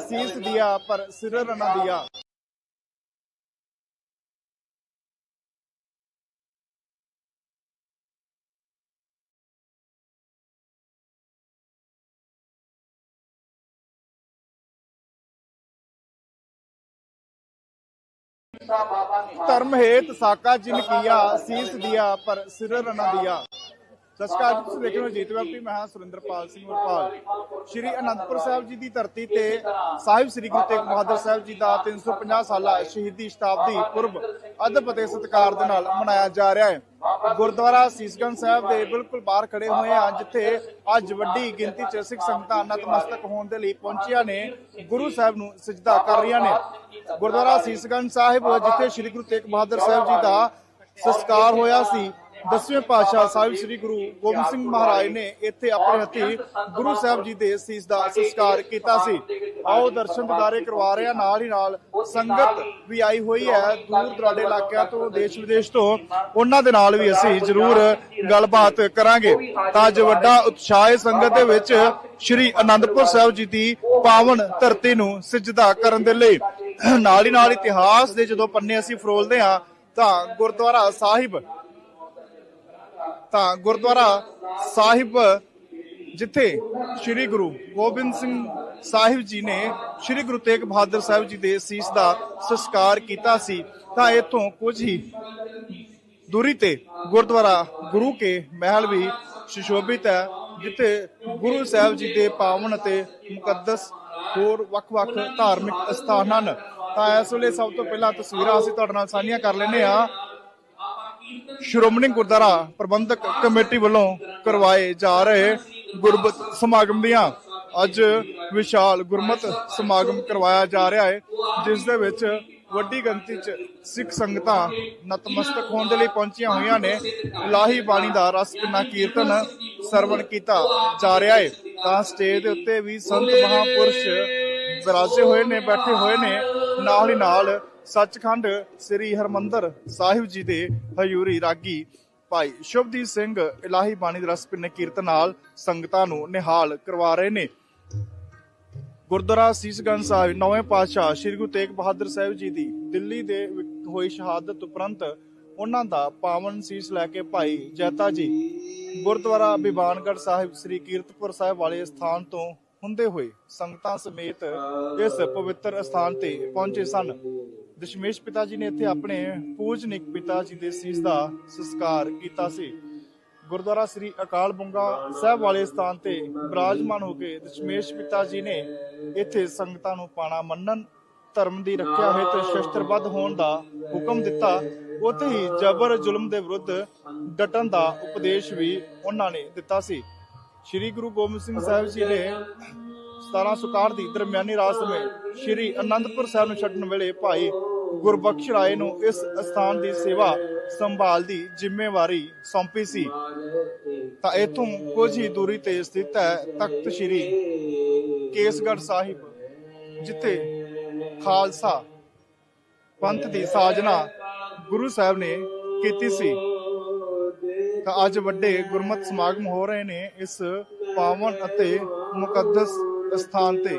ਸੀਸ ਦਿਆ ਪਰ ਸਿਰ ਨ ਦਿਆ ਧਰਮ ਹੇਤ ਸਾਕਾ ਜਿਨ ਕੀਆ ਸੀਸ ਦਿਆ ਪਰ ਸਿਰ ਨ ਦਿਆ ਸਤਿ ਸ਼੍ਰੀ ਅਕਾਲ ਜੀ, ਤੁਸੀਂ ਦੇਖ ਰਹੇ ਹੋ ਜੀਤ ਵੈਬਟੀ ਮੈਂ ਹਾਂ ਸੁਰਿੰਦਰਪਾਲ ਸਿੰਘ ਉਰਪਾਲ ਸ਼੍ਰੀ ਅਨੰਦਪੁਰ ਸਾਹਿਬ ਜੀ ਦੀ ਧਰਤੀ ਤੇ ਸਾਹਿਬ ਸ੍ਰੀ ਗੁਰੂ ਤੇਗ ਬਹਾਦਰ ਸਾਹਿਬ ਜੀ ਦਾ 350 ਸਾਲਾ ਸ਼ਹੀਦੀ ਸ਼ਤਾਬਦੀ ਪੁਰਬ ਅਦਬ ਅਤੇ ਸਤਿਕਾਰ ਦੇ ਨਾਲ ਮਨਾਇਆ ਜਾ ਰਿਹਾ ਹੈ। ਗੁਰਦੁਆਰਾ ਸੀਸਗੰਜ ਸਾਹਿਬ ਦੇ ਬਿਲਕੁਲ ਬਾਹਰ ਖੜੇ ਹੋਏ ਹਾਂ ਜਿੱਥੇ ਅੱਜ ਵੱਡੀ ਗਿਣਤੀ 'ਚ ਸਿੱਖ ਸੰਗਤਾਂ ਨਤਮਸਤਕ ਹੋਣ ਦੇ ਲਈ ਪਹੁੰਚੀਆਂ ਨੇ ਗੁਰੂ ਸਾਹਿਬ ਨੂੰ ਸਜਦਾ ਕਰ ਰਹੀਆਂ ਨੇ। ਗੁਰਦੁਆਰਾ ਸੀਸਗੰਜ ਸਾਹਿਬ ਜਿੱਥੇ ਸ੍ਰੀ ਗੁਰੂ ਤੇਗ ਬਹਾਦਰ ਸਾਹਿਬ ਜੀ ਦਾ ਸੰਸਕਾਰ ਹੋਇਆ ਸੀ ਦਸਵੇਂ ਪਾਤਸ਼ਾਹ ਸਾਹਿਬ ਸ੍ਰੀ ਗੁਰੂ ਗੋਬਿੰਦ ਸਿੰਘ ਮਹਾਰਾਜ ਨੇ ਇੱਥੇ ਆਪਣੇ ਹੱਥੀ ਗੁਰੂ ਸਾਹਿਬ ਜੀ ਦੇ ਸੀਸ ਦਾ ਸੰਸਕਾਰ ਕੀਤਾ ਸੀ। ਆਓ ਦਰਸ਼ਨ ਦਿਦਾਰੇ ਕਰਵਾ ਰਹੇ ਨਾਲ ਹੀ ਨਾਲ ਸੰਗਤ ਵੀ ਆਈ ਹੋਈ ਹੈ ਦੂਰ ਦਰਾਡੇ ਇਲਾਕਿਆਂ ਤੋਂ, ਦੇਸ਼ ਵਿਦੇਸ਼ ਤੋਂ। ਉਹਨਾਂ ਦੇ ਨਾਲ ਵੀ ਅਸੀਂ ਜ਼ਰੂਰ ਗੱਲਬਾਤ ਕਰਾਂਗੇ। ਤਾਂ ਅੱਜ ਵੱਡਾ ਉਤਸ਼ਾਹ ਸੰਗਤ ਦੇ ਵਿੱਚ ਸ੍ਰੀ ਅਨੰਦਪੁਰ ਸਾਹਿਬ ਜੀ ਦੀ ਪਾਵਨ ਧਰਤੀ ਨੂੰ ਸਿਜਦਾ ਕਰਨ ਦੇ ਲਈ। ਨਾਲ ਹੀ ਨਾਲ ਇਤਿਹਾਸ ਦੇ ਜਦੋਂ ਪੰਨੇ ਅਸੀਂ ਫਰੋਲਦੇ ਹਾਂ, ਤਾਂ ਗੁਰਦੁਆਰਾ ਸਾਹਿਬ ਤਾਂ ਗੁਰਦੁਆਰਾ ਸਾਹਿਬ ਜਿੱਥੇ ਸ੍ਰੀ ਗੁਰੂ ਗੋਬਿੰਦ ਸਿੰਘ ਸਾਹਿਬ ਜੀ ਨੇ ਸ੍ਰੀ ਗੁਰੂ ਤੇਗ ਬਹਾਦਰ ਸਾਹਿਬ ਜੀ ਦੇ ਸੀਸ ਦਾ ਸੰਸਕਾਰ ਕੀਤਾ ਸੀ, ਤਾਂ ਇੱਥੋਂ ਕੁਝ ਹੀ ਦੂਰੀ ਤੇ ਗੁਰਦੁਆਰਾ ਗੁਰੂ ਕੇ ਮਹਿਲ ਵੀ ਸੁਸ਼ੋਭਿਤ ਹੈ, ਜਿੱਥੇ ਗੁਰੂ ਸਾਹਿਬ ਜੀ ਦੇ ਪਾਵਨ ਅਤੇ ਮੁਕੱਦਸ ਹੋਰ ਵੱਖ-ਵੱਖ ਧਾਰਮਿਕ ਸਥਾਨ ਹਨ। ਤਾਂ ਇਸ ਵੇਲੇ ਸਭ ਤੋਂ ਪਹਿਲਾਂ ਤਸਵੀਰਾਂ ਅਸੀਂ ਤੁਹਾਡੇ ਨਾਲ ਸਾਂਝੀਆਂ ਕਰ ਲੈਂਦੇ ਹਾਂ। ਸ਼੍ਰੋਮਣੀ ਗੁਰਦੁਆਰਾ ਪ੍ਰਬੰਧਕ ਕਮੇਟੀ ਵੱਲੋਂ ਕਰਵਾਏ ਜਾ ਰਹੇ ਗੁਰਬਤ ਸਮਾਗਮ ਦੀਆਂ ਅੱਜ ਵਿਸ਼ਾਲ ਗੁਰਮਤ ਸਮਾਗਮ ਕਰਵਾਇਆ ਜਾ ਰਿਹਾ ਹੈ, ਜਿਸ ਦੇ ਵਿੱਚ ਵੱਡੀ ਗਿਣਤੀ 'ਚ ਸਿੱਖ ਸੰਗਤਾਂ ਨਤਮਸਤਕ ਹੋਣ ਦੇ ਲਈ ਪਹੁੰਚੀਆਂ ਹੋਈਆਂ ਨੇ। ਲਾਹੀ ਬਾਣੀ ਦਾ ਰਸ ਕਿੰਨਾ ਕੀਰਤਨ ਸਰਵਣ ਕੀਤਾ ਜਾ ਰਿਹਾ ਹੈ। ਤਾਂ ਸਟੇਜ ਦੇ ਉੱਤੇ ਵੀ ਸੰਤ ਮਹਾਪੁਰਸ਼ ਵਿਰਾਜੇ ਹੋਏ ਨੇ, ਬੈਠੇ ਹੋਏ ਨੇ। ਨਾਲ ਹੀ ਨਾਲ ਸੱਚਖੰਡ ਸ੍ਰੀ ਹਰਮੰਦਰ ਸਾਹਿਬ ਜੀ ਦੇ ਹਯੂਰੀ ਰਾਗੀ ਭਾਈ ਸ਼ੁਭਦੀਪ ਸਿੰਘ ਇਲਾਹੀ ਬਾਣੀ ਦੇ ਰਸ ਪਿੰਨ ਕੀਰਤਨ ਨਾਲ ਸੰਗਤਾਂ ਨੂੰ ਨਿਹਾਲ ਕਰਵਾ ਰਹੇ ਨੇ। ਗੁਰਦੁਆਰਾ ਸੀਸਗੰਜ ਸਾਹਿਬ ਨੌਵੇਂ ਪਾਤਸ਼ਾਹ ਸ੍ਰੀ ਗੁਰੂ ਤੇਗ ਬਹਾਦਰ ਸਾਹਿਬ ਜੀ ਦੀ ਦਿੱਲੀ ਦੇ ਹੋਈ ਸ਼ਹਾਦਤ ਉਪਰੰਤ ਉਹਨਾਂ ਦਾ ਪਾਵਨ ਸੀਸ ਲੈ ਕੇ ਭਾਈ ਜੈਤਾ ਜੀ ਗੁਰਦੁਆਰਾ ਬਿਬਾਨਗੜ੍ਹ ਸਾਹਿਬ ਸ੍ਰੀ ਕੀਰਤਪੁਰ ਸਾਹਿਬ ਵਾਲੇ ਸਥਾਨ ਤੋਂ ਹੁੰਦੇ ਹੋਏ ਸੰਗਤਾਂ ਸਮੇਤ ਇਸ ਪਵਿੱਤਰ ਸਥਾਨ ਤੇ ਪਹੁੰਚੇ ਸਨ। ਦਸ਼ਮੇਸ਼ ਪਿਤਾ ਜੀ ਨੇ ਇੱਥੇ ਆਪਣੇ ਪੂਜਨਿਕ ਪਿਤਾ ਜੀ ਦੇ ਸੀਸ ਦਾ ਸੰਸਕਾਰ ਕੀਤਾ ਸੀ। ਗੁਰਦੁਆਰਾ ਸ੍ਰੀ ਅਕਾਲ ਬੰਗਾ ਸਾਹਿਬ ਵਾਲੇ ਸਥਾਨ ਤੇ ਬਿਰਾਜਮਾਨ ਹੋ ਕੇ ਦਸ਼ਮੇਸ਼ ਪਿਤਾ ਜੀ ਨੇ ਇੱਥੇ ਸੰਗਤਾਂ ਨੂੰ ਪਾਣਾ ਮੰਨਣ, ਧਰਮ ਦੀ ਰੱਖਿਆ ਹਿਤ ਸ਼ਸਤਰਬੱਧ ਹੋਣ ਦਾ ਹੁਕਮ ਦਿੱਤਾ। ਉੱਥੇ ਹੀ ਜ਼ਬਰ ਜ਼ੁਲਮ ਦੇ ਵਿਰੁੱਧ ਡਟਣ ਦਾ ਉਪਦੇਸ਼ ਵੀ ਉਹਨਾਂ ਨੇ ਦਿੱਤਾ ਸੀ। ਸ੍ਰੀ ਗੁਰੂ ਗੋਬਿੰਦ ਸਿੰਘ ਸਾਹਿਬ ਜੀ ਨੇ 1761 ਦੀ ਦਰਮਿਆਨੀ ਰਾਤ ਸਮੇਂ ਸ੍ਰੀ ਅਨੰਦਪੁਰ ਸਾਹਿਬ ਨੂੰ ਛੱਡਣ ਵੇਲੇ ਭਾਈ ਗੁਰਬਖਸ਼ ਰਾਏ ਨੂੰ ਇਸ ਸਥਾਨ ਦੀ ਸੇਵਾ ਸੰਭਾਲ ਦੀ ਜ਼ਿੰਮੇਵਾਰੀ ਸੌਂਪੀ ਸੀ। ਤਾਂ ਇਥੋਂ ਕੁਝ ਹੀ ਦੂਰੀ ਤੇ ਸਥਿਤ ਹੈ ਤਖਤ ਸ੍ਰੀ ਕੇਸਗੜ੍ਹ ਸਾਹਿਬ, ਜਿੱਥੇ ਖਾਲਸਾ ਪੰਥ ਦੀ ਸਾਜਨਾ ਗੁਰੂ ਸਾਹਿਬ ਨੇ ਕੀਤੀ ਸੀ। ਤਾਂ ਅੱਜ ਵੱਡੇ ਗੁਰਮਤ ਸਮਾਗਮ ਹੋ ਰਹੇ ਨੇ ਇਸ ਪਾਵਨ ਅਤੇ ਮੁਕੱਦਸ ਸਥਾਨ ਤੇ।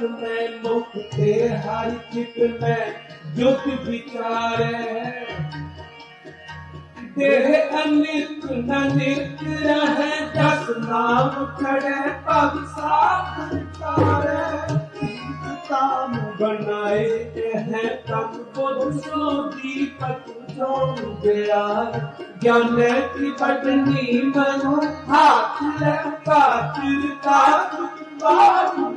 मैं मुख ते हर चित में युग विचारे ਕਟਨੀ ਬਨੋ ਹੱਥ ਲਖ ਪਾਤਿਰ ਕਾ ਬਾਹੂ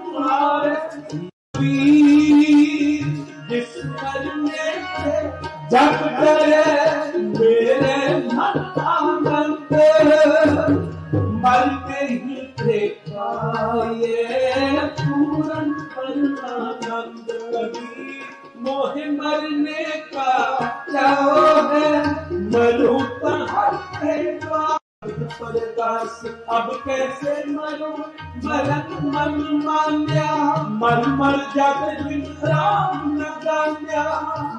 कैसे मन मान्या मर मर जब दिन राम न गान्या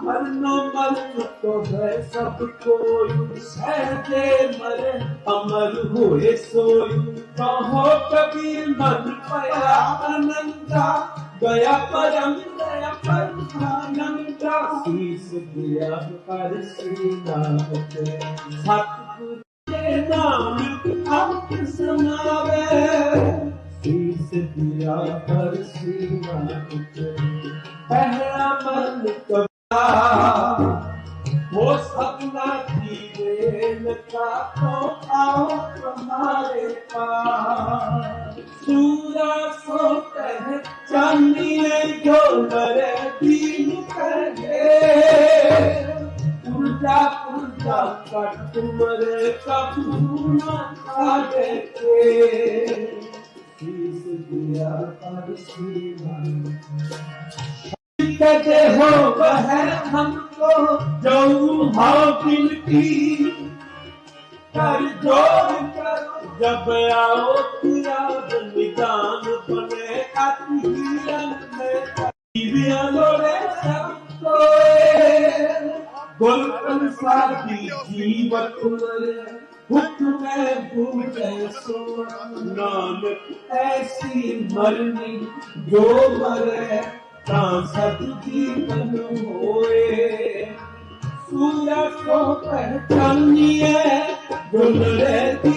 मरनो मरण तो है सब कोई सहजे मरे अमर हुए सोई कहो कबीर मन पया अनंता गया परम गया परम आनंदा शीस दिया कर श्री सतगुरु दान हक सुनावे शीस दिया कर सीना पहला मन कबा हो सपना की रेल का तो आओ तुम्हारे पास। सूरा सोते हैं चांदी ने जो डरे तीन कर गए उल्टा कट कपूना खावे शीस दिया पर कहते हो वह हमको जो भाव की कर ज़ोर करो जब आओ तेरा बलिदान बने अति में गुलकन साथी जीवत मरे हुक्म बूझे सो नानक ऐसी मरनी जो मरे ता सत जीवन होए। सूरज को पहचानिए गुलरे दिन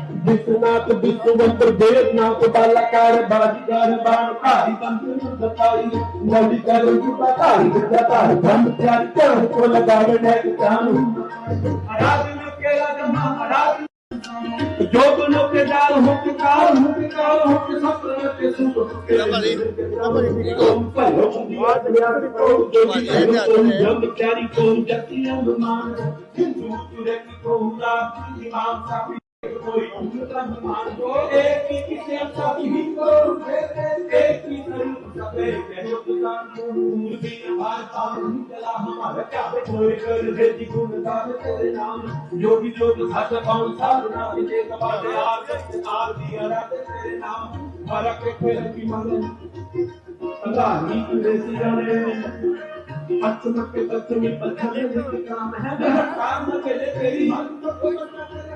विश्वनाथ विश्वंतर देवनाथ बालाकार बाजीकार बाणकारी तंत्र बताई नदी कर बताई बताई धन त्याग कर को लगावे नेक जान आराधन केला जमा आराधन जो के डाल हो के काल हो के काल हो के सब के सुख के ओम पर को जो भी मान किंतु तुरे को रात की माँ का एक ही स्वरूप सबे कहो तुझा मूर्ति हमारे सामने चला हमारा क्या कोई कर दे जी गुण गान तेरे नाम योगी जोग घाट पाऊं साधना विजय कबाड़े आर आर दिया रात तेरे नाम हमारा के फिर की मांगे अल्लाह ही तुझे सिराने अचमक के तत्व में पत्थर में काम है काम के लिए तेरी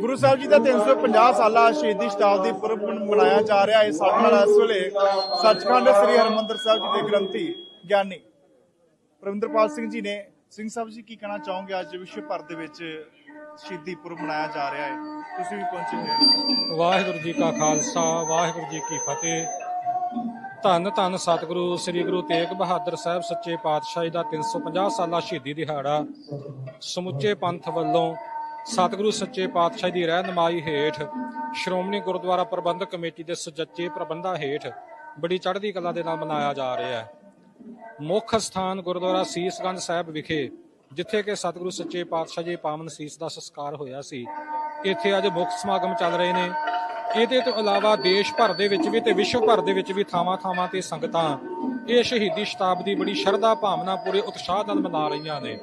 ਗੁਰੂ ਸਾਹਿਬ ਜੀ ਦਾ 350 ਸਾਲਾ ਸ਼ਹੀਦੀ ਸ਼ਤਾਬਦੀ ਪੁਰਬ ਮਨਾਇਆ ਜਾ ਰਿਹਾ ਹੈ। ਸਾਡੇ ਨਾਲ ਇਸ ਵੇਲੇ ਸੱਚਖੰਡ ਸ੍ਰੀ ਹਰਮੰਦਰ ਸਾਹਿਬ ਜੀ ਦੇ ਗ੍ਰੰਥੀ ਗਿਆਨੀ ਪ੍ਰਵਿੰਦਰਪਾਲ ਸਿੰਘ ਜੀ ਨੇ। ਸਿੰਘ ਸਾਹਿਬ ਜੀ, ਕੀ ਕਹਿਣਾ ਚਾਹੋਗੇ? ਅੱਜ ਵਿਸ਼ਵ ਭਰ ਦੇ ਵਿੱਚ ਸ਼ਹੀਦੀ ਪੁਰਬ ਮਨਾਇਆ ਜਾ ਰਿਹਾ ਹੈ। ਤੁਸੀਂ ਵੀ ਪਹੁੰਚੇ ਹੋ। ਵਾਹਿਗੁਰੂ ਜੀ ਕਾ ਖਾਲਸਾ, ਵਾਹਿਗੁਰੂ ਜੀ ਕੀ ਫਤਿਹ। ਧੰਨ ਧੰਨ ਸਤਿਗੁਰੂ, ਸ੍ਰੀ ਗੁਰੂ ਤੇਗ ਬਹਾਦਰ ਸਾਹਿਬ ਸੱਚੇ ਪਾਤਸ਼ਾਹ ਜੀ ਦਾ 350 ਸਾਲਾ ਸ਼ਹੀਦੀ ਦਿਹਾੜਾ ਸਮੁੱਚੇ ਪੰਥ ਵੱਲੋਂ ਸਤਿਗੁਰੂ ਸੱਚੇ ਪਾਤਸ਼ਾਹੀ ਦੀ ਰਹਿਨਮਾਈ ਹੇਠ ਸ਼੍ਰੋਮਣੀ ਗੁਰਦੁਆਰਾ ਪ੍ਰਬੰਧਕ ਕਮੇਟੀ ਦੇ ਸੁਚੱਜੇ ਪ੍ਰਬੰਧਾਂ ਹੇਠ ਬੜੀ ਚੜ੍ਹਦੀ ਕਲਾ ਦੇ ਨਾਲ ਮਨਾਇਆ ਜਾ ਰਿਹਾ ਹੈ। ਮੁੱਖ ਸਥਾਨ ਗੁਰਦੁਆਰਾ ਸੀਸਗੰਜ ਸਾਹਿਬ ਵਿਖੇ, ਜਿੱਥੇ ਕਿ ਸਤਿਗੁਰੂ ਸੱਚੇ ਪਾਤਸ਼ਾਹ ਜੀ ਪਾਵਨ ਸੀਸ ਦਾ ਸੰਸਕਾਰ ਹੋਇਆ ਸੀ, ਇੱਥੇ ਅੱਜ ਮੁੱਖ ਸਮਾਗਮ ਚੱਲ ਰਹੇ ਨੇ। ਇਹਦੇ ਤੋਂ ਇਲਾਵਾ ਦੇਸ਼ ਭਰ ਦੇ ਵਿੱਚ ਵੀ ਤੇ ਵਿਸ਼ਵ ਭਰ ਦੇ ਵਿੱਚ ਵੀ ਥਾਵਾਂ-ਥਾਵਾਂ ਤੇ ਸੰਗਤਾਂ ਇਹ ਸ਼ਹੀਦੀ ਸ਼ਤਾਬਦੀ ਬੜੀ ਸ਼ਰਧਾ ਭਾਵਨਾ ਪੂਰੇ ਉਤਸ਼ਾਹ ਨਾਲ ਮਨਾ ਰਹੀਆਂ ਨੇ।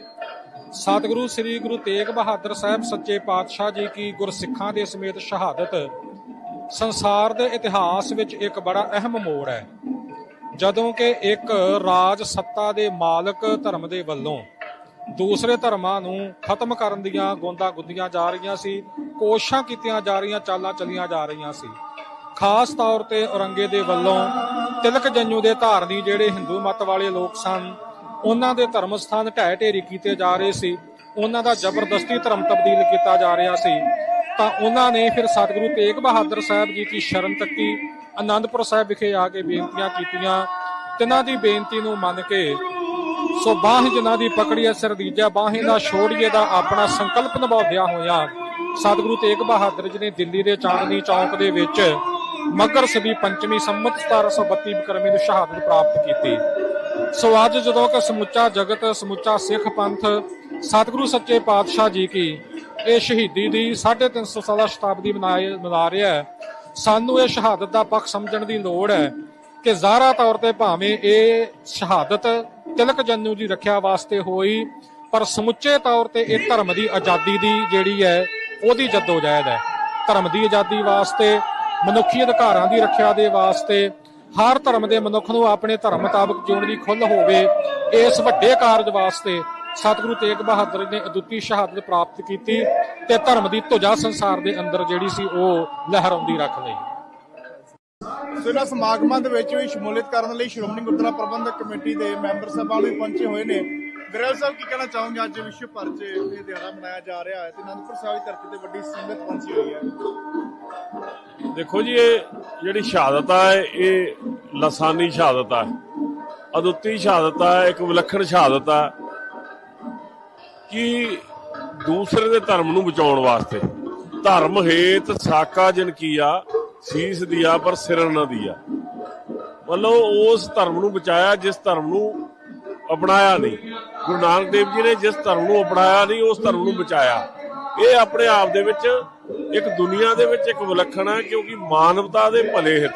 ਸਤਿਗੁਰੂ ਸ੍ਰੀ ਗੁਰੂ ਤੇਗ ਬਹਾਦਰ ਸਾਹਿਬ ਸੱਚੇ ਪਾਤਸ਼ਾਹ ਜੀ ਕੀ ਗੁਰਸਿੱਖਾਂ ਦੇ ਸਮੇਤ ਸ਼ਹਾਦਤ, ਸੰਸਾਰ ਦੇ ਇਤਿਹਾਸ ਵਿੱਚ ਇੱਕ ਬੜਾ ਅਹਿਮ ਮੋੜ ਹੈ। ਜਦੋਂ ਕਿ ਇੱਕ ਰਾਜ ਸੱਤਾ ਦੇ ਮਾਲਕ ਧਰਮ ਦੇ ਵੱਲੋਂ ਦੂਸਰੇ ਧਰਮਾਂ ਨੂੰ ਖਤਮ ਕਰਨ ਦੀਆਂ ਗੋਂਦਾਂ ਗੁੱਦੀਆਂ ਜਾ ਰਹੀਆਂ ਸੀ ਕੋਸ਼ਿਸ਼ਾਂ ਕੀਤੀਆਂ ਜਾ ਰਹੀਆਂ, ਚਾਲਾਂ ਚੱਲੀਆਂ ਜਾ ਰਹੀਆਂ ਸੀ। ਖਾਸ ਤੌਰ ਤੇ ਔਰੰਗੇ ਦੇ ਵੱਲੋਂ ਤਿਲਕ ਜੰਜੂ ਦੇ ਧਾਰਨੀ ਜਿਹੜੇ ਹਿੰਦੂ ਮਤ ਵਾਲੇ ਲੋਕ ਸਨ, ਉਹਨਾਂ ਦੇ ਧਰਮ ਸਥਾਨ ਢਹਿ ਢੇਰੀ ਕੀਤੇ ਜਾ ਰਹੇ ਸੀ। ਉਹਨਾਂ ਦਾ ਜ਼ਬਰਦਸਤੀ ਧਰਮ ਤਬਦੀਲ ਕੀਤਾ ਜਾ ਰਿਹਾ ਸੀ। ਤਾਂ ਉਹਨਾਂ ਨੇ ਫਿਰ ਸਤਿਗੁਰੂ ਤੇਗ ਬਹਾਦਰ ਸਾਹਿਬ ਜੀ ਦੀ ਸ਼ਰਨ ਤੱਕੀ ਆਨੰਦਪੁਰ ਸਾਹਿਬ ਵਿਖੇ ਆ ਕੇ ਬੇਨਤੀਆਂ ਕੀਤੀਆਂ। ਤਿਨਾਂ ਦੀ ਬੇਨਤੀ ਨੂੰ ਮੰਨ ਕੇ ਸੋ ਬਾਹ ਜਿਨ੍ਹਾਂ ਦੀ ਪਕੜੀਏ ਸਰਦੀਜਾ ਬਾਹੇ ਦਾ ਛੋੜੀਏ ਦਾ ਆਪਣਾ ਸੰਕਲਪ ਨਿਭਾਉਂਦਿਆਂ ਹੋਇਆ ਸਤਿਗੁਰੂ ਤੇਗ ਬਹਾਦਰ ਜੀ ਨੇ ਦਿੱਲੀ ਦੇ ਚਾਂਦਨੀ ਚੌਕ ਦੇ ਵਿੱਚ ਮਗਰ ਸਦੀ ਪੰਚਮੀ ਸੰਮਤ 1732 ਬਿਕਰਮੀ ਨੂੰ ਸ਼ਹਾਦਤ ਪ੍ਰਾਪਤ ਕੀਤੀ। ਸੋ ਅੱਜ ਜਦੋਂ ਕਿ ਸਮੁੱਚਾ ਜਗਤ, ਸਮੁੱਚਾ ਸਿੱਖ ਪੰਥ, ਸਤਿਗੁਰੂ ਸੱਚੇ ਪਾਤਸ਼ਾਹ ਜੀ ਕੀ ਇਹ ਸ਼ਹੀਦੀ ਦੀ 350 ਸਾਲਾ ਸ਼ਤਾਬਦੀ ਮਨਾਏ, ਮਨਾ ਰਿਹਾ ਹੈ, ਸਾਨੂੰ ਇਹ ਸ਼ਹਾਦਤ ਦਾ ਪੱਖ ਸਮਝਣ ਦੀ ਲੋੜ ਹੈ ਕਿ ਜ਼ਾਹਰਾ ਤੌਰ ਤੇ ਭਾਵੇਂ ਇਹ ਸ਼ਹਾਦਤ ਤਿਲਕ ਜੰਨੂ ਦੀ ਰੱਖਿਆ ਵਾਸਤੇ ਹੋਈ, ਪਰ ਸਮੁੱਚੇ ਤੌਰ ਤੇ ਇਹ ਧਰਮ ਦੀ ਆਜ਼ਾਦੀ ਦੀ ਜਿਹੜੀ ਹੈ ਉਹਦੀ ਜਦੋਜਹਿਦ ਹੈ। ਧਰਮ ਦੀ ਆਜ਼ਾਦੀ ਵਾਸਤੇ, ਮਨੁੱਖੀ ਅਧਿਕਾਰਾਂ ਦੀ ਰੱਖਿਆ ਦੇ ਵਾਸਤੇ, ਹਰ ਧਰਮ ਦੇ ਮਨੁੱਖ ਨੂੰ ਆਪਣੇ ਧਰਮ ਮੁਤਾਬਕ ਜਿਉਣ ਦੀ ਖੁੱਲ੍ਹ ਹੋਵੇ, ਇਸ ਵੱਡੇ ਕਾਰਜ ਵਾਸਤੇ ਸਤਿਗੁਰੂ ਤੇਗ ਬਹਾਦਰ ਨੇ ਅਦੁੱਤੀ ਸ਼ਹਾਦਤ ਪ੍ਰਾਪਤ ਕੀਤੀ ਤੇ ਧਰਮ ਦੀ ਧੁਜਾ ਸੰਸਾਰ ਦੇ ਅੰਦਰ ਜਿਹੜੀ ਸੀ ਉਹ ਲਹਿਰਾਉਂਦੀ ਰੱਖ ਲਈ। ਸੋ ਸਮਾਗਮਾਂ ਦੇ ਵਿੱਚ ਵੀ ਸ਼ਮੂਲੀਅਤ ਕਰਨ ਲਈ ਸ਼੍ਰੋਮਣੀ ਗੁਰਦੁਆਰਾ ਪ੍ਰਬੰਧਕ ਕਮੇਟੀ ਦੇ ਮੈਂਬਰ ਸਾਹਿਬਾਨ ਵੀ ਪਹੁੰਚੇ ਹੋਏ ਨੇ। ਗਰੇਲ ਸਾਹਿਬ ਕੀ ਕਹਿਣਾ ਚਾਹੋਗੇ? ਅੱਜ ਵਿਸ਼ਵ ਭਰ 'ਚ ਇਹ ਦਿਹਾੜਾ ਮਨਾਇਆ ਜਾ ਰਿਹਾ ਹੈ ਤੇ ਅਨੰਦਪੁਰ ਸਾਹਿਬ ਦੀ ਧਰਤੀ ਤੇ ਵੱਡੀ ਸੰਗਤ ਪਹੁੰਚੀ ਹੋਈ ਹੈ। ਦੇਖੋ ਜੀ, ਇਹ ਜਿਹੜੀ ਸ਼ਹਾਦਤ ਆ, ਇਹ ਲਸਾਨੀ ਸ਼ਹਾਦਤ ਆ, ਅਦੁੱਤੀ ਸ਼ਹਾਦਤ ਆ, ਇੱਕ ਵਿਲੱਖਣ ਸ਼ਹਾਦਤ ਆ ਕਿ ਦੂਸਰੇ ਦੇ ਧਰਮ ਨੂੰ ਬਚਾਉਣ ਵਾਸਤੇ ਧਰਮ ਹੇਤ ਸਾਕਾ ਜਨ ਕੀਆ, ਸੀਸ ਦਿਆ ਪਰ ਸਿਰ ਨਾ ਦਿਆ। ਮਤਲਬ ਉਸ ਧਰਮ ਨੂੰ ਬਚਾਇਆ ਜਿਸ ਧਰਮ ਨੂੰ ਅਪਣਾਇਆ ਨਹੀਂ। ਗੁਰੂ ਨਾਨਕ ਦੇਵ ਜੀ ਨੇ ਜਿਸ ਧਰਮ ਨੂੰ ਅਪਣਾਇਆ ਨਹੀਂ, ਉਸ ਧਰਮ ਨੂੰ ਬਚਾਇਆ। ਇਹ ਆਪਣੇ ਆਪ ਦੇ ਵਿੱਚ ਇੱਕ ਦੁਨੀਆ ਦੇ ਵਿੱਚ ਇੱਕ ਵਿਲੱਖਣ ਹੈ, ਕਿਉਂਕਿ ਮਾਨਵਤਾ ਦੇ ਭਲੇ ਹਿੱਤ।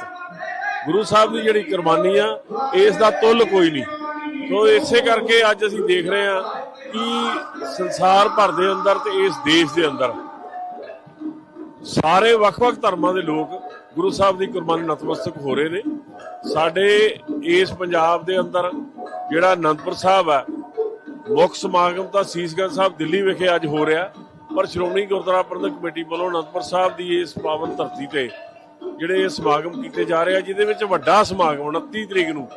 ਗੁਰੂ ਸਾਹਿਬ ਦੀ ਜਿਹੜੀ ਕੁਰਬਾਨੀ ਆ, ਇਸ ਦਾ ਤੁੱਲ ਕੋਈ ਨਹੀਂ। ਸੋ ਇਸੇ ਕਰਕੇ ਅੱਜ ਅਸੀਂ ਦੇਖ ਰਹੇ ਹਾਂ ਕਿ ਸੰਸਾਰ ਭਰ ਦੇ ਅੰਦਰ ਤੇ ਇਸ ਦੇਸ਼ ਦੇ ਅੰਦਰ ਸਾਰੇ ਵੱਖ-ਵੱਖ ਧਰਮਾਂ ਦੇ ਲੋਕ ਗੁਰੂ ਸਾਹਿਬ ਦੀ ਕੁਰਬਾਨੀ ਨਤਮਸਤਕ ਹੋ ਰਹੇ ਨੇ। ਸਾਡੇ ਇਸ ਪੰਜਾਬ ਦੇ ਅੰਦਰ ਜਿਹੜਾ ਅਨੰਦਪੁਰ ਸਾਹਿਬ ਹੈ ਮੁੱਖ ਸਮਾਗਮ ਤਾਂ ਸੀਸਗੰਜ ਸਾਹਿਬ ਦਿੱਲੀ ਵਿਖੇ ਅੱਜ ਹੋ ਰਿਹਾ, ਪਰ ਸ਼੍ਰੋਮਣੀ ਗੁਰਦੁਆਰਾ ਪ੍ਰਬੰਧਕ ਕਮੇਟੀ ਵੱਲੋਂ ਅਨੰਦਪੁਰ ਸਾਹਿਬ ਦੀ ਇਸ ਪਾਵਨ ਧਰਤੀ ਤੇ ਜਿਹੜੇ ਇਹ ਸਮਾਗਮ ਕੀਤੇ ਜਾ ਰਹੇ ਆ, ਜਿਹਦੇ ਵਿੱਚ ਵੱਡਾ ਸਮਾਗਮ 29 ਤਰੀਕ ਨੂੰ,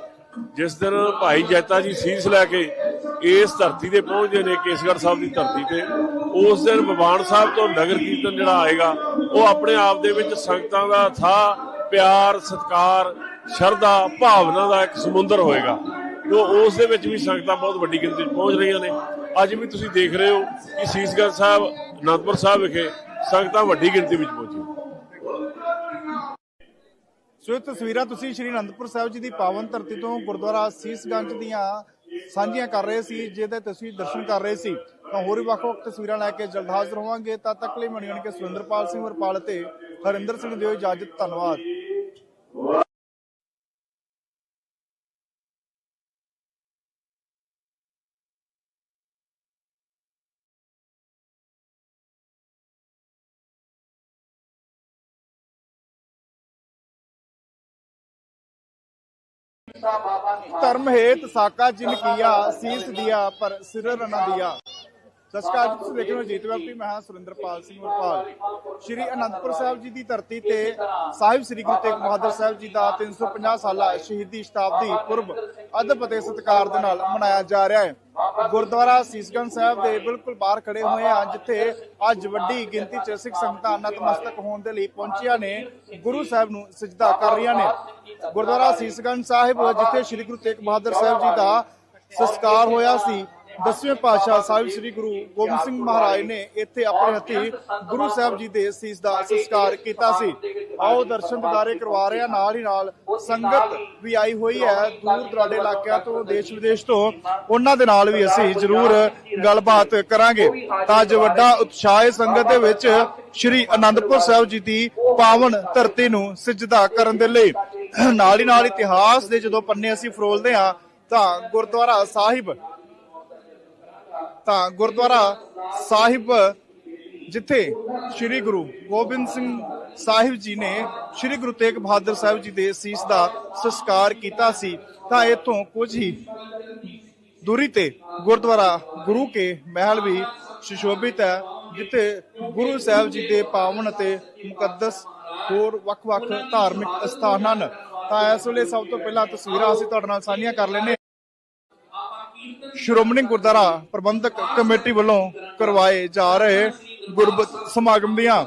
ਜਿਸ ਦਿਨ ਭਾਈ ਜੈਤਾ ਜੀ ਸੀਸ ਲੈ ਕੇ ਇਸ ਧਰਤੀ ਤੇ ਪਹੁੰਚਦੇ ਨੇ, ਕੇਸਗੜ੍ਹ ਸਾਹਿਬ ਦੀ ਧਰਤੀ ਤੇ, ਉਸ ਦਿਨ ਭਗਵਾਨ ਸਾਹਿਬ ਤੋਂ ਨਗਰ ਕੀਰਤਨ ਜਿਹੜਾ ਆਏਗਾ, ਉਹ ਆਪਣੇ ਆਪ ਦੇ ਵਿੱਚ ਸੰਗਤਾਂ ਦਾ ਥਾ, ਪਿਆਰ, ਸਤਿਕਾਰ, ਸ਼ਰਧਾ, ਭਾਵਨਾ ਦਾ ਇੱਕ ਸਮੁੰਦਰ ਹੋਏਗਾ। ਜੋ ਉਸ ਦੇ ਵਿੱਚ ਵੀ ਸੰਗਤਾਂ ਬਹੁਤ ਵੱਡੀ ਗਿਣਤੀ 'ਚ ਪਹੁੰਚ ਰਹੀਆਂ ਨੇ। ਅੱਜ ਵੀ ਤੁਸੀਂ ਦੇਖ ਰਹੇ ਹੋ ਕਿ ਸੀਸਗੰਜ ਸਾਹਿਬ, ਅਨੰਦਪੁਰ ਸਾਹਿਬ ਵਿਖੇ ਸੰਗਤਾਂ ਵੱਡੀ ਗਿਣਤੀ ਵਿੱਚ ਪਹੁੰਚੀਆਂ। ਸੋ ਇਹ ਤਸਵੀਰਾਂ ਤੁਸੀਂ ਸ਼੍ਰੀ ਅਨੰਦਪੁਰ ਸਾਹਿਬ ਜੀ ਦੀ ਪਾਵਨ ਧਰਤੀ ਤੋਂ ਗੁਰਦੁਆਰਾ ਸੀਸਗੰਜ ਦੀਆਂ ਸਾਂਝੀਆਂ ਕਰ ਰਹੇ ਸੀ, ਜਿਹਦੇ ਤੁਸੀਂ ਦਰਸ਼ਨ ਕਰ ਰਹੇ ਸੀ। ਤਾਂ ਹੋਰ ਵੀ ਵੱਖ-ਵੱਖ ਤਸਵੀਰਾਂ ਲੈ ਕੇ ਜਲਦ ਹਾਜ਼ਰ ਹੋਵਾਂਗੇ। ਤਦ ਤੱਕ ਲਈ ਮਣੀਆਂ ਕੇ ਸੁਰਿੰਦਰਪਾਲ ਸਿੰਘ ਵਰਪਾਲ ਤੇ ਹਰਿੰਦਰ ਸਿੰਘ ਦਿਓ ਇਜਾਜ਼ਤ, ਧੰਨਵਾਦ। ਧਰਮ ਹੇਤ ਸਾਕਾ ਜਿਨ ਕੀਆ ਸੀਸ ਦਿਆ ਪਰ ਸਿਰ ਨ ਦਿਆ। ਸਤਿ ਸ਼੍ਰੀ ਅਕਾਲ ਜੀ, ਤੁਸੀਂ ਦੇਖ ਰਹੇ ਹੋ ਜੀਤ ਵੈਬ ਮੈਂ ਹਾਂ ਸੁਰਿੰਦਰਪਾਲ ਸਿੰਘ ਵਰਪਾਲ। ਸ਼੍ਰੀ ਅਨੰਦਪੁਰ ਸਾਹਿਬ ਜੀ ਦੀ ਧਰਤੀ ਤੇ ਸਾਹਿਬ ਸ੍ਰੀ ਗੁਰੂ ਤੇਗ ਬਹਾਦਰ ਸਾਹਿਬ ਜੀ ਦਾ 350 ਸਾਲਾ ਸ਼ਹੀਦੀ ਸ਼ਤਾਬਦੀ ਪੁਰਬ ਅਦਬ ਅਤੇ ਸਤਿਕਾਰ ਦੇ ਨਾਲ ਮਨਾਇਆ ਜਾ ਰਿਹਾ ਹੈ। ਗੁਰਦੁਆਰਾ ਸੀਸਗੰਜ ਸਾਹਿਬ ਦੇ ਬਿਲਕੁਲ ਬਾਹਰ ਖੜੇ ਹੋਏ ਆ ਜਿੱਥੇ ਅੱਜ ਵੱਡੀ ਗਿਣਤੀ 'ਚ ਸਿੱਖ ਸੰਗਤਾਂ ਨਤਮਸਤਕ ਹੋਣ ਦੇ ਲਈ ਪਹੁੰਚੀਆਂ ਨੇ ਗੁਰੂ ਸਾਹਿਬ ਨੂੰ ਸਜਦਾ ਕਰ ਰਹੀਆਂ ਨੇ। ਗੁਰਦੁਆਰਾ ਸੀਸਗੰਜ ਸਾਹਿਬ ਜਿੱਥੇ ਸ੍ਰੀ ਗੁਰੂ ਤੇਗ ਬਹਾਦਰ ਸਾਹਿਬ ਜੀ ਦਾ ਸੰਸਕਾਰ ਹੋਇਆ ਸੀ ਦਸਵੇਂ ਪਾਤਸ਼ਾਹ ਸਾਹਿਬ ਸ੍ਰੀ ਗੁਰੂ ਗੋਬਿੰਦ ਸਿੰਘ ਮਹਾਰਾਜ ਨੇ ਇੱਥੇ ਆਪਣੇ ਹੱਥੀ ਗੁਰੂ ਸਾਹਿਬ ਜੀ ਦੇ ਸੀਸ ਦਾ ਸੰਸਕਾਰ ਕੀਤਾ ਸੀ। ਆਓ ਦਰਸ਼ਨ ਦਿਦਾਰੇ ਕਰਵਾ ਰਹੇ ਨਾਲ ਹੀ ਨਾਲ ਸੰਗਤ ਵੀ ਆਈ ਹੋਈ ਹੈ ਦੂਰ ਦਰਾਡੇ ਇਲਾਕਿਆਂ ਤੋਂ, ਦੇਸ਼ ਵਿਦੇਸ਼ ਤੋਂ। ਉਹਨਾਂ ਦੇ ਨਾਲ ਵੀ ਅਸੀਂ ਜ਼ਰੂਰ ਗੱਲਬਾਤ ਕਰਾਂਗੇ। ਤਾਂ ਅੱਜ ਵੱਡਾ ਉਤਸ਼ਾਹ ਹੈ ਸੰਗਤ ਦੇ ਵਿੱਚ ਸ਼੍ਰੀ ਅਨੰਦਪੁਰ ਸਾਹਿਬ ਜੀ ਦੀ ਪਾਵਨ ਧਰਤੀ ਨੂੰ ਸਿਜਦਾ ਕਰਨ ਦੇ ਲਈ। ਨਾਲ ਹੀ ਨਾਲ ਇਤਿਹਾਸ ਦੇ ਜਦੋਂ ਪੰਨੇ ਅਸੀਂ ਫਰੋਲਦੇ ਹਾਂ, ਤਾਂ ਗੁਰਦੁਆਰਾ ਸਾਹਿਬ ਤਾਂ ਗੁਰਦੁਆਰਾ ਸਾਹਿਬ, ਜਿੱਥੇ ਸ੍ਰੀ ਗੁਰੂ ਗੋਬਿੰਦ ਸਿੰਘ ਸਾਹਿਬ ਜੀ ਨੇ ਸ੍ਰੀ ਗੁਰੂ ਤੇਗ ਬਹਾਦਰ ਸਾਹਿਬ ਜੀ ਦੇ ਸੀਸ ਦਾ ਸੰਸਕਾਰ ਕੀਤਾ ਸੀ, ਤਾਂ ਇਥੋਂ ਕੁਝ ਹੀ ਦੂਰੀ ਤੇ ਗੁਰਦੁਆਰਾ ਗੁਰੂ ਕੇ ਮਹਿਲ ਵੀ ਸੁਸ਼ੋਭਿਤ ਹੈ, ਜਿੱਥੇ ਗੁਰੂ ਸਾਹਿਬ ਜੀ ਦੇ ਪਾਵਨ ਅਤੇ ਮੁਕੱਦਸ ਹੋਰ ਵੱਖ-ਵੱਖ ਧਾਰਮਿਕ ਸਥਾਨ ਹਨ। ਤਾਂ ਇਸ ਵੇਲੇ ਸਭ ਤੋਂ ਪਹਿਲਾਂ ਤਸਵੀਰਾਂ ਅਸੀਂ ਤੁਹਾਡੇ ਨਾਲ ਸਾਂਝੀਆਂ ਕਰ ਲੈਂਦੇ ਸ਼੍ਰੋਮਣੀ ਗੁਰਦੁਆਰਾ ਪ੍ਰਬੰਧਕ ਕਮੇਟੀ ਵੱਲੋਂ ਕਰਵਾਏ ਜਾ ਰਹੇ ਗੁਰਬਤ ਸਮਾਗਮ ਦੀਆਂ